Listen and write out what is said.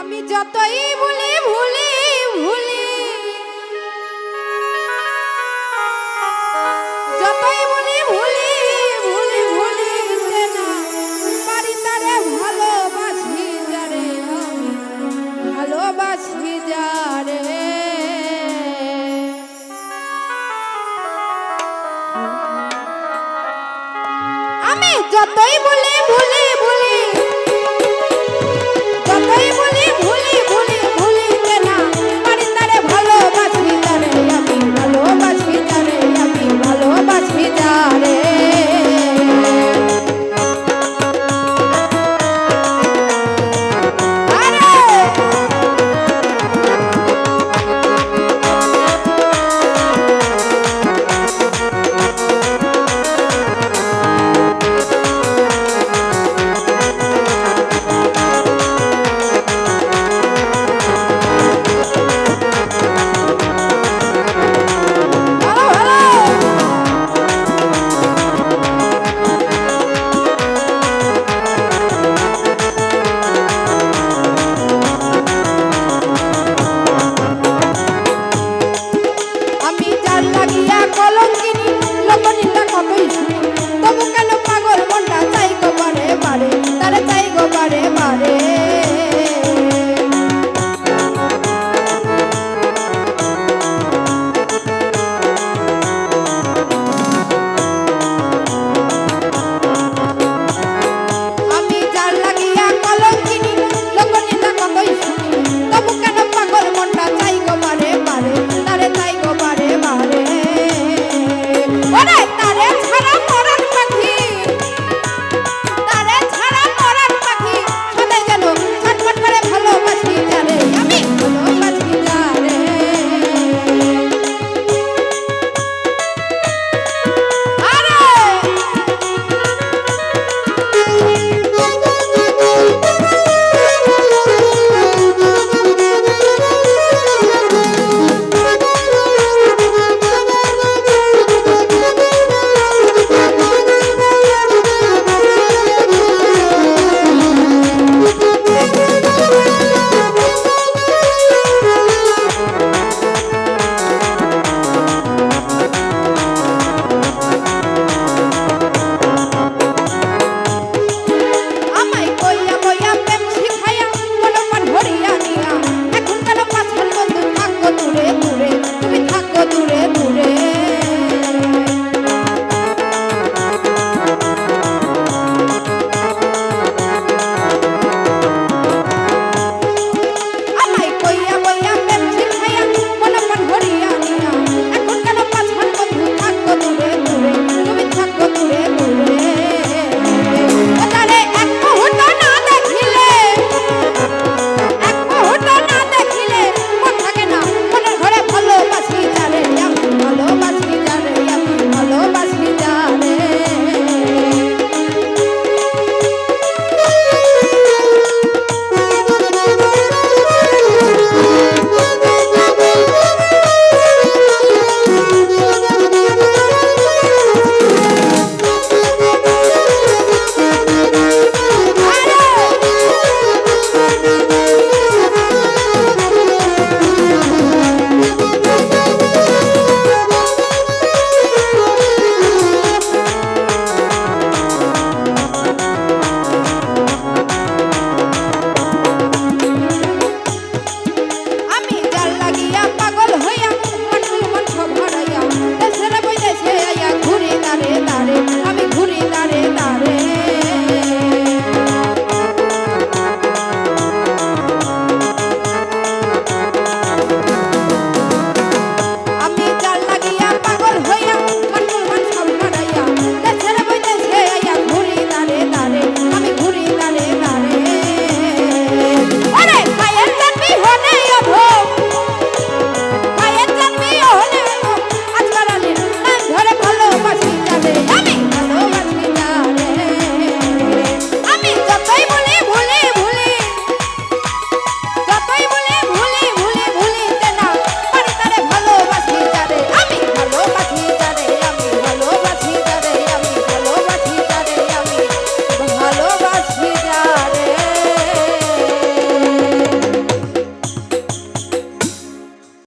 আমি যতই ভুলি ভুলি ভুলি। যতই ভুলি ভুলি ভুলি ভুলি পারি তারে ভালোবাসি যারে ভালোবাসি যারে আমি যতই ভুলি ভুলি পিতার